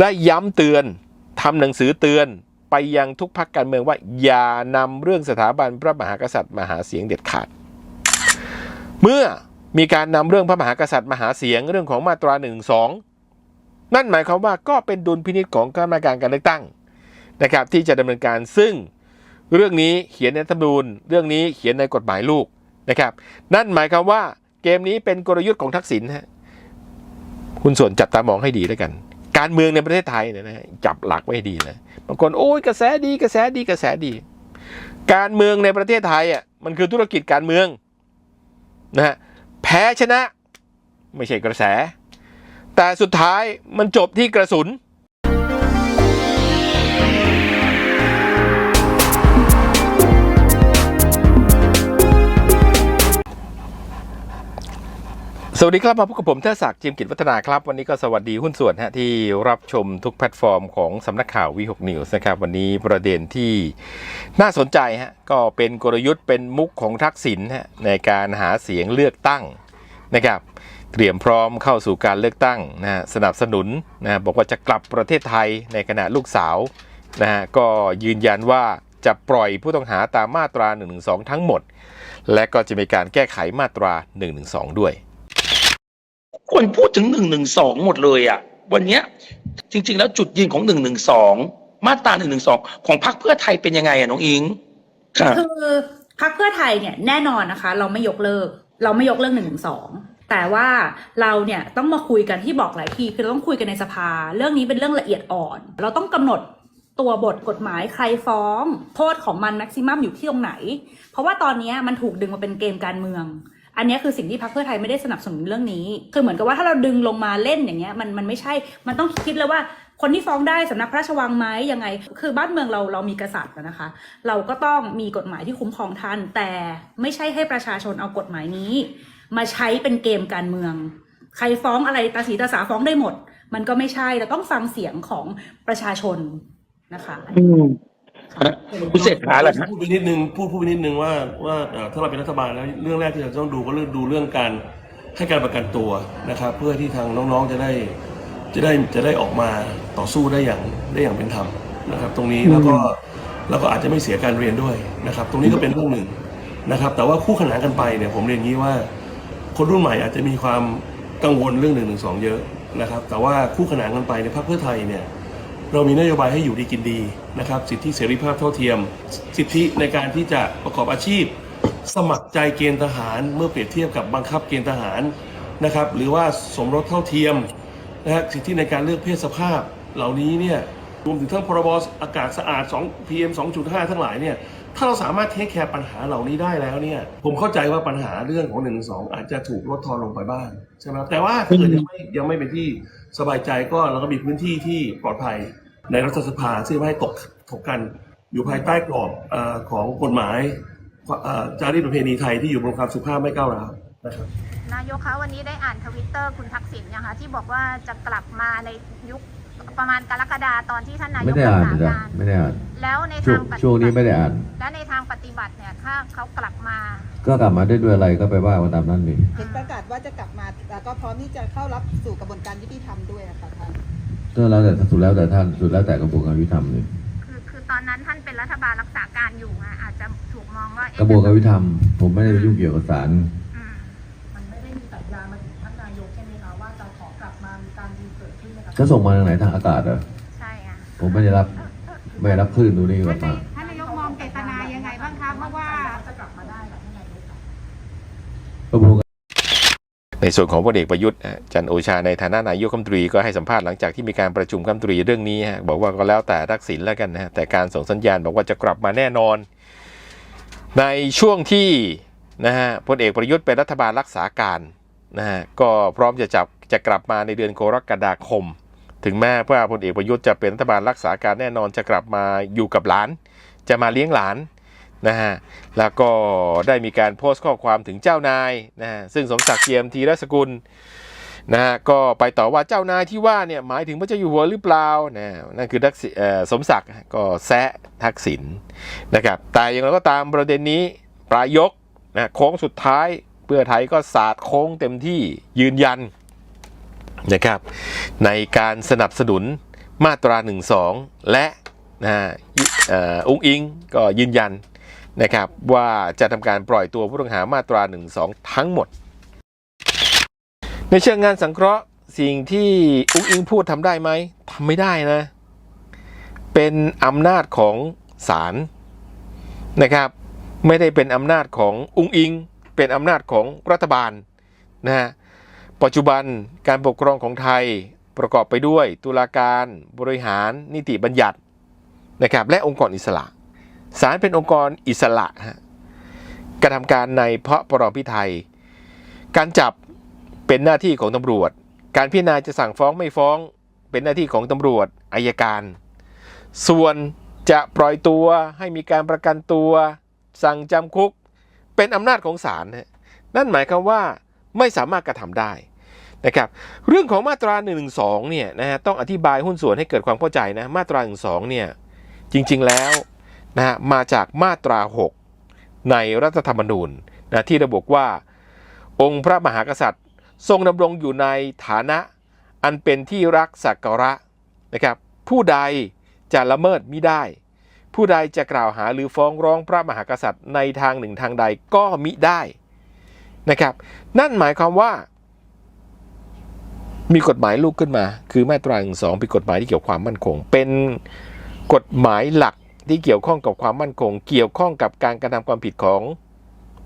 ได้ย้ำเตือนทำหนังสือเตือนไปยังทุกพักการเมืองว่าอย่านำเรื่องสถาบันพระมหากษัตริย์มาหาเสียงเด็ดขาด เมื่อมีการนำเรื่องพระมหากษัตริย์มาหาเสียงเรื่องของมาตรา1นึนั่นหมายความว่าก็เป็นดุลพินิจของคณะกรรมการการเลือกตั้งนะครับที่จะดำเนินการซึ่งเรื่องนี้เขียนในธรรมนูญเรื่องนี้เขียนในกฎหมายลูกนะครับ นั่นหมายความว่าเกมนี้เป็นกลยุทธ์ของทักษิณฮะคุณส่วนจับตามองให้ดีแล้วกัน การเมืองในประเทศไทยเนี่ยนะจับหลักไว้ดีนะบางคนโอ้ยกระแสดีกระแสดีกระแสดี การเมืองในประเทศไทยอะมันคือธุรกิจการเมืองนะฮะแพ้ชนะไม่ใช่กระแส แต่สุดท้ายมันจบที่กระสุน สวัสดีครับมาพบกับผมเทศศักดิ์จิมกิจวัฒนาครับ วันนี้ก็สวัสดีหุ้นส่วนฮะที่รับชมทุกแพลตฟอร์มของสำนักข่าววีหกนิวส์นะครับ วันนี้ประเด็นที่น่าสนใจฮะก็เป็นกลยุทธ์เป็นมุกของทักษิณฮะในการหาเสียงเลือกตั้งนะครับเตรียมพร้อมเข้าสู่การเลือกตั้งนะสนับสนุนนะบอกว่าจะกลับประเทศไทยในขณะลูกสาวนะฮะก็ยืนยันว่าจะปล่อยผู้ต้องหาตามมาตรา112ทั้งหมด และก็จะมีการแก้ไขมาตรา112ด้วย คนพูดถึงหนึ่งหนึ่งสองหมดเลยอะ วันเนี้ยจริง ๆ แล้วจุดยืนของหนึ่งหนึ่งสองมาตราหนึ่งหนึ่งสองของพรรคเพื่อไทยเป็นยังไงอะน้องอิงค่ะคือพรรคเพื่อไทยเนี่ยแน่นอนนะคะ เราไม่ยกเลิก เราไม่ยกเลิกหนึ่งหนึ่งสองแต่ว่าเราเนี่ยต้องมาคุยกันที่บอกหลายทีคือเราต้องคุยกันในสภา เรื่องนี้เป็นเรื่องละเอียดอ่อน เราต้องกำหนดตัวบทกฎหมายใครฟ้อง โทษของมันแม็กซิมัมอยู่ที่ตรงไหน เพราะว่าตอนนี้มันถูกดึงมาเป็นเกมการเมือง อันนี้คือสิ่งที่พรรคเพื่อไทยไม่ได้สนับสนุนเรื่องนี้ คือเหมือนกับว่าถ้าเราดึงลงมาเล่นอย่างเงี้ยมันมันไม่ใช่ มันต้องคิดเลยว่าคนที่ฟ้องได้สำนักพระราชวังไหมยังไง คือบ้านเมืองเราเรามีกษัตริย์นะคะ เราก็ต้องมีกฎหมายที่คุ้มครองท่าน แต่ไม่ใช่ให้ประชาชนเอากฎหมายนี้ มาใช้เป็นเกมการเมือง ใครฟ้องอะไรตาสีตาสาฟ้องได้หมด มันก็ไม่ใช่เราต้องฟังเสียงของประชาชนนะคะ อืม คุณเศรษฐาล่ะครับพูดไปนิดนึงพูดพูดไปนิดนึงว่าว่าเอ่อถ้าเราเป็นรัฐบาลแล้วเรื่องแรกที่เราต้องดูก็เรื่องดูเรื่องการให้การประกันตัวนะครับ เพื่อที่ทางน้องๆจะได้จะได้จะได้ออกมาต่อสู้ได้อย่างได้อย่างเป็นธรรมนะครับ ตรงนี้แล้วก็แล้วก็อาจจะไม่เสียการเรียนด้วยนะครับ ตรงนี้ก็เป็นเรื่องหนึ่งนะครับ แต่ว่าคู่ขนานกันไปเนี่ยผมเรียนงี้ว่า คนรุ่นใหม่อาจจะมีความกังวลเรื่องหนึ่งหนึ่งสองเยอะนะครับ แต่ว่าคู่ขนานกันไปในพรรคเพื่อไทยเนี่ย เรามีนโยบายให้อยู่ดีกินดีนะครับสิทธิเสรีภาพเท่าเทียม สิทธิในการที่จะประกอบอาชีพ สมัครใจเกณฑ์ทหาร เมื่อเปรียบเทียบกับบังคับเกณฑ์ทหารนะครับหรือว่าสมรสเท่าเทียมนะฮะสิทธิในการเลือกเพศสภาพเหล่านี้เนี่ยรวมถึงทั้งพรบอากาศสะอาด2 PM 2.5 ทั้งหลายเนี่ยถ้าเราสามารถเทคแคร์ปัญหาเหล่านี้ได้แล้วเนี่ย ผมเข้าใจว่าปัญหาเรื่องของ1นึอาจจะถูกลดทอนลงไปบ้างใช่ไหมครับแต่ว่าถ้าเกิดยังไม่ยังไม่เป็นที่ สบายใจก็เราก็มีพื้นที่ที่ปลอดภัยในรัฐสภาซึ่งไม่ให้ตกถกกันอยู่ภายใต้กรอบเออของกฎหมายเอ่อจารีตประเพณีไทยที่อยู่บนความสุภาพไม่ก้าวร้าวนะครับนายกคะวันนี้ได้อ่านทวิตเตอร์คุณทักษิณยังคะที่บอกว่าจะกลับมาในยุคประมาณกรกฎาตอนที่ท่านนายไม่กได้รัอ่ากนษาจ้ะการไม่ได้อ่านแล้วในช่วทางงปฏิช่วงนี้ไม่ได้อ่านและในทางปฏิบัติเนี่ยถ้าเขากลับมา ก็กลับมาได้ด้วยอะไรก็ไปว่ากันตามนั้นนี่เห็นประกาศว่าจะกลับมาแล้วก็พร้อมที่จะเข้ารับสู่กระบวนการยุติธรรมด้วยอะค่ะท่านก็แล้วแต่สุดแล้วแต่ท่านสุดแล้วแต่กระบวนการยุติธรรมนี่คือคือตอนนั้นท่านเป็นรัฐบาลรักษาการอยู่อะอาจจะถูกมองว่าเอ๊กระบวนการยุติธรรมผมไม่ได้ไปยุ่งเกี่ยวกับศาลอืมมันไม่ได้มีสัญญาณมาถึงท่านนายกใช่ไหมคะว่าจะขอกลับมามีการดีลเกิดขึ้นไหมคะก็ส่งมาทางไหนทางอากาศเหรอใช่อะผมไม่ได้รับไม่ได้รับคลื่นดูนี่กลับมา ในส่วนของพลเอกประยุทธ์จันโอชาในฐานะนายกรัฐมนตรีก็ให้สัมภาษณ์หลังจากที่มีการประชุมรัฐมนตรีเรื่องนี้ฮะบอกว่าก็แล้วแต่ทักษิณแล้วกันนะฮะแต่การส่งสัญญาณบอกว่าจะกลับมาแน่นอน ในช่วงที่นะฮะพลเอกประยุทธ์เป็นรัฐบาลรักษาการนะฮะก็พร้อมจะจับจะกลับมาในเดือนกรกฎาคม ถึงแม้ว่าพลเอกประยุทธ์จะเป็นรัฐบาลรักษาการแน่นอนจะกลับมาอยู่กับหลาน จะมาเลี้ยงหลาน นะฮะแล้วก็ได้มีการโพสต์ข้อความถึงเจ้านายนะฮะซึ่งสมศักดิ์เจียมทีรสกุลนะฮะก็ไปต่อว่าเจ้านายที่ว่าเนี่ยหมายถึงพระเจ้าอยู่หัวหรือเปล่านะนั่นคือทักษิสมศักดิ์ก็แซะทักษิณนะครับแต่อย่างไรก็ตามประเด็นนี้ปลายยกนะโค้งสุดท้ายเพื่อไทยก็สาดโค้งเต็มที่ยืนยันนะครับในการสนับสนุนมาตรา 12 และนะฮะอุ้งอิงก็ยืนยัน นะครับว่าจะทำการปล่อยตัวผู้ต้องหามาตรา12ทั้งหมด ในเชิงงานสังเคราะห์สิ่งที่อุ้งอิงพูดทำได้ไหมทำไม่ได้นะ เป็นอำนาจของศาลนะครับไม่ได้เป็นอำนาจของอุ้งอิง เป็นอำนาจของรัฐบาลนะฮะปัจจุบันการปกครองของไทยประกอบไปด้วยตุลาการบริหารนิติบัญญัตินะครับและองค์กรอิสระ ศาลเป็นองค์กรอิสระ กระทำการในเพราะประพิไทย การจับเป็นหน้าที่ของตำรวจ การพิจารณาจะสั่งฟ้องไม่ฟ้อง เป็นหน้าที่ของตำรวจอายการ ส่วนจะปล่อยตัวให้มีการประกันตัว สั่งจำคุก เป็นอำนาจของศาลนะนั่นหมายความว่าไม่สามารถกระทำได้นะครับเรื่องของมาตรา1นึเนี่ยนะฮะต้องอธิบายหุ้นส่วนให้เกิดความเข้าใจนะมาตรา1นึเนี่ยจริงๆแล้ว นะฮะมาจากมาตรา 6 ในรัฐธรรมนูญนะที่ระบุว่า องค์พระมหากษัตริย์ ทรงดำรงอยู่ในฐานะอันเป็นที่รักสักการะนะครับผู้ใดจะละเมิดมิได้ ผู้ใดจะกล่าวหาหรือฟ้องร้องพระมหากษัตริย์ในทางหนึ่งทางใดก็มิได้นะครับ นั่นหมายความว่า มีกฎหมายลูกขึ้นมา คือมาตราหนึ่งสองเป็นกฎหมายที่เกี่ยวกับความมั่นคง เป็นกฎหมายหลัก ที่เกี่ยวข้องกับความมั่นคง เกี่ยวข้องกับการกระทำความผิดของ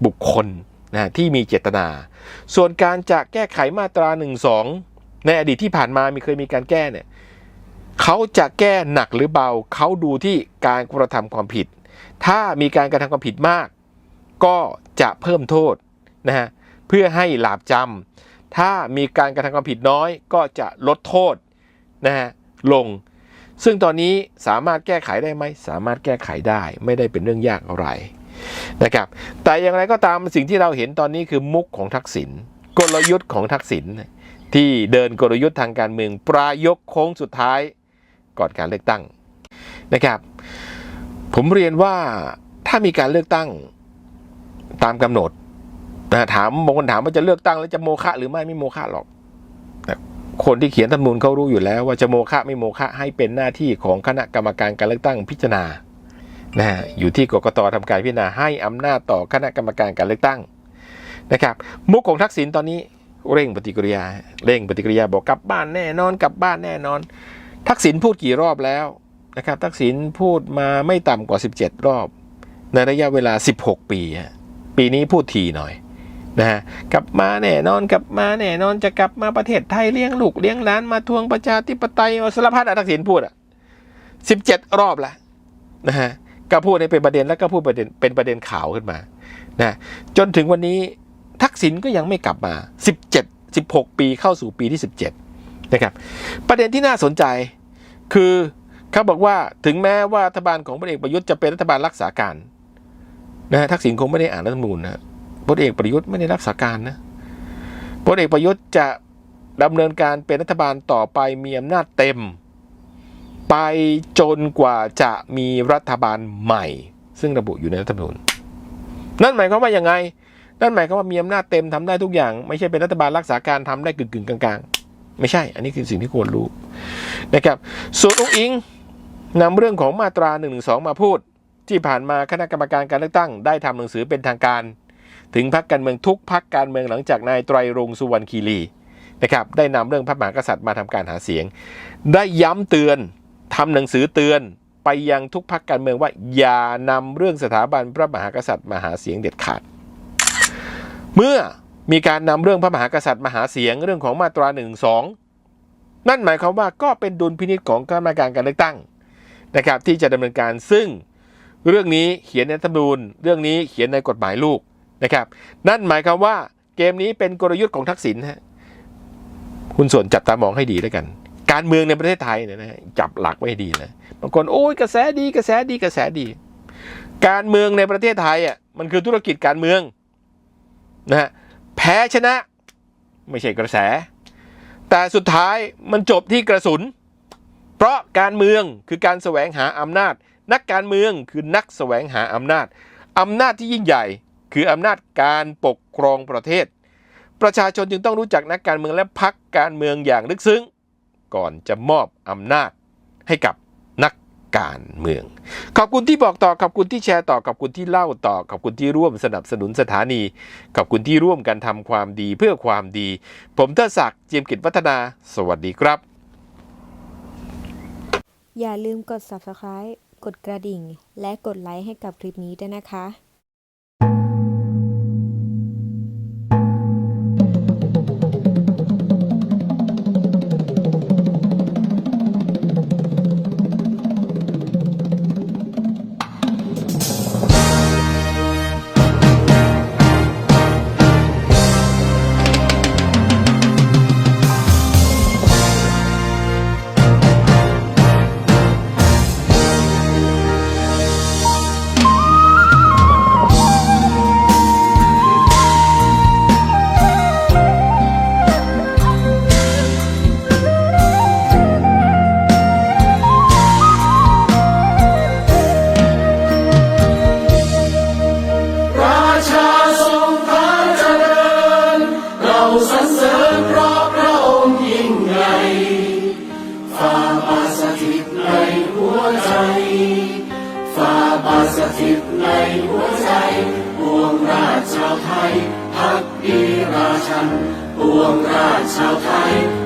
บุคคลนะที่มีเจตนา ส่วนการจะแก้ไขมาตรา1นึในอดีตที่ผ่านมามีเคยมีการแก้เนี่ยเขาจะแก้หนักหรือเบาเขาดูที่การกระทำความผิด ถ้ามีการกระทำความผิดมาก ก็จะเพิ่มโทษนะฮะเพื่อให้หลาบจำถ้ามีการกระทำความผิดน้อย ก็จะลดโทษนะฮะลง ซึ่งตอนนี้สามารถแก้ไขได้ไหม สามารถแก้ไขได้ไม่ได้เป็นเรื่องยากอะไรนะครับ แต่อย่างไรก็ตามสิ่งที่เราเห็นตอนนี้คือมุกของทักษิณกลยุทธ์ของทักษิณที่เดินกลยุทธ์ทางการเมืองปลายกโค้งสุดท้ายก่อนการเลือกตั้งนะครับ ผมเรียนว่าถ้ามีการเลือกตั้งตามกำหนดนะถามบางคนถามว่าจะเลือกตั้งแล้วจะโมฆะหรือไม่ไม่โมฆะหรอก คนที่เขียนธรรมนูญเขารู้อยู่แล้วว่าจะโมฆะไม่โมฆะให้เป็นหน้าที่ของคณะกรรมการการเลือกตั้งพิจารณานะฮะอยู่ที่กกตทำการพิจารณาให้อำนาจต่อคณะกรรมการการเลือกตั้งนะครับ มุกของทักษิณตอนนี้เร่งปฏิกิริยา เร่งปฏิกิริยาบอกกลับบ้านแน่นอนกลับบ้านแน่นอน ทักษิณพูดกี่รอบแล้วนะครับ ทักษิณพูดมาไม่ต่ำกว่า 17 รอบ ในระยะเวลา 16 ปี ปีนี้พูดทีหน่อย นะฮะกลับมาแน่นอนกลับมาแน่นอนจะกลับมาประเทศไทยเลี้ยงลูกเลี้ยงหลานมาทวงประชาธิปไตยเอาสารพัดอะทักษิณพูดอะ17รอบล้วนะฮะก็พูดให้เป็นประเด็นแล้วก็พูดประเด็นเป็นประเด็นข่าวขึ้นมานะจนถึงวันนี้ทักษิณก็ยังไม่กลับมา 17 16 ปีเข้าสู่ปีที่ 17 นะครับ ประเด็นที่น่าสนใจคือเขาบอกว่าถึงแม้ว่ารัฐบาลของพลเอกประยุทธ์จะเป็นรัฐบาลรักษาการนะฮะทักษิณคงไม่ได้อ่านรัฐมนูญนะ พลเอกประยุทธ์ไม่ได้รักษาการนะพลเอกประยุทธ์จะดำเนินการเป็นรัฐบาลต่อไปมีอำนาจเต็ม ไปจนกว่าจะมีรัฐบาลใหม่ ซึ่งระบุอยู่ในรัฐธรรมนูญนั่นหมายความว่ายังไง นั่นหมายความว่ามีอำนาจเต็มทำได้ทุกอย่าง ไม่ใช่เป็นรัฐบาลรักษาการทำได้กึ่งๆกลางๆ ไม่ใช่ อันนี้คือสิ่งที่ควรรู้นะครับ ส่วนอุ้งอิงนำเรื่องของมาตรา1นึมาพูด ที่ผ่านมาคณะกรรมการการเลือกตั้ง ได้ทำหนังสือเป็นทางการ ถึงพักการเมืองทุกพักการเมืองหลังจากนายไตรรงสุวรรณคีรีนะครับได้นำเรื่องพระมหากษัตริย์มาทำการหาเสียง ได้ย้ำเตือนทำหนังสือเตือนไปยังทุกพักการเมืองว่าอย่านำเรื่องสถาบันพระมหากษัตริย์มาหาเสียงเด็ดขาด เมื่อมีการนำเรื่องพระมหากษัตริย์มาหาเสียงเรื่องของมาตรา1นึนั่นหมายความว่าก็เป็นดุลพินิจของคณะกรรมการการเลือกตั้งนะครับที่จะดำเนินการซึ่งเรื่องนี้เขียนในธรรมนูญเรื่องนี้เขียนในกฎหมายลูก นะครับ นั่นหมายความว่าเกมนี้เป็นกลยุทธ์ของทักษิณฮะคุณส่วนจับตามองให้ดีแล้วกัน การเมืองในประเทศไทยเนี่ยนะฮะจับหลักไว้ให้ดีนะบางคนโอ้ยกระแสดีกระแสดีกระแสดี การเมืองในประเทศไทยอะมันคือธุรกิจการเมืองนะฮะแพ้ชนะไม่ใช่กระแส แต่สุดท้ายมันจบที่กระสุน เพราะการเมืองคือการแสวงหาอำนาจ นักการเมืองคือนักแสวงหาอำนาจอำนาจที่ยิ่งใหญ่ คืออำนาจการปกครองประเทศ ประชาชนจึงต้องรู้จักนักการเมืองและพักการเมืองอย่างลึกซึ้ง ก่อนจะมอบอำนาจให้กับนักการเมือง ขอบคุณที่บอกต่อ ขอบคุณที่แชร์ต่อ ขอบคุณที่เล่าต่อ ขอบคุณที่ร่วมสนับสนุนสถานี ขอบคุณที่ร่วมกันทำความดีเพื่อความดี ผมเทศักดิ์เจียมกิจวัฒนา สวัสดีครับ อย่าลืมกด subscribe กดกระดิ่ง และกดไลค์ให้กับคลิปนี้ด้วยนะคะ จิตในหัวใจปวงรายพักดีราชนบวงกระจาย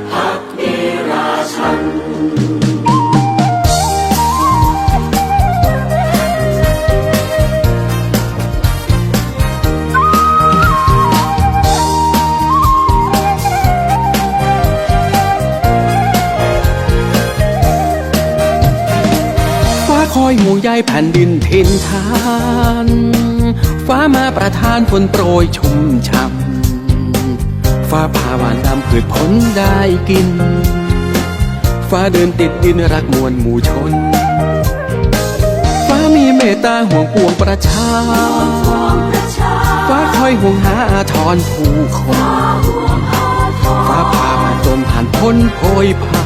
ยห่วงใยแผ่นดินทินทานฟ้ามาประทานฝนโปรยชุ่มช่ำฟ้าผ่าหวานตามพืชผลได้กิน ฟ้าเดินติดดินรักมวลหมู่ชน ฟ้ามีเมตตาห่วงปวงประชา ฟ้าคอยห่วงหาอาทรผู้คน ฟ้าผ่าผ่านตนผ่านพ้นโพยภัยฟ้า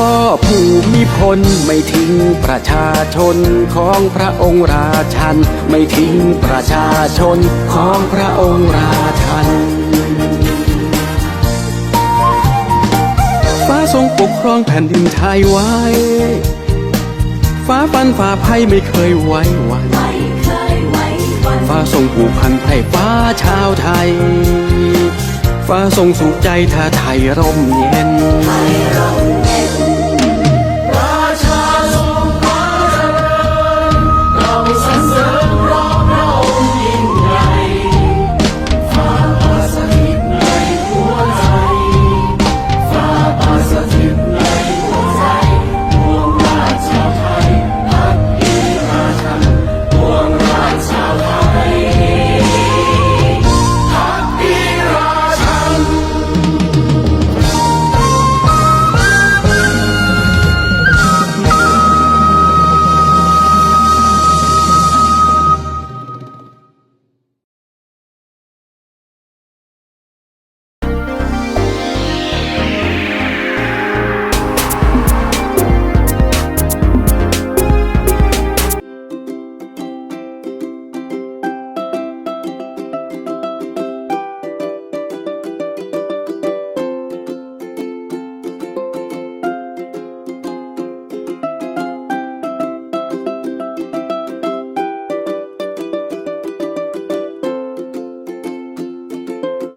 พ่อผู้มีพลไม่ทิ้งประชาชนของพระองค์ราชัน ไม่ทิ้งประชาชนของพระองค์ราชัน ฟ้าทรงปกครองแผ่นดินไทยไว้ ฟ้าฟันฟ้าภัยไม่เคยไว้วันฟ้าทรงผูกพันให้ฟ้าชาวไทย ฟ้าทรงสุขใจถ้าไทยร่มเย็น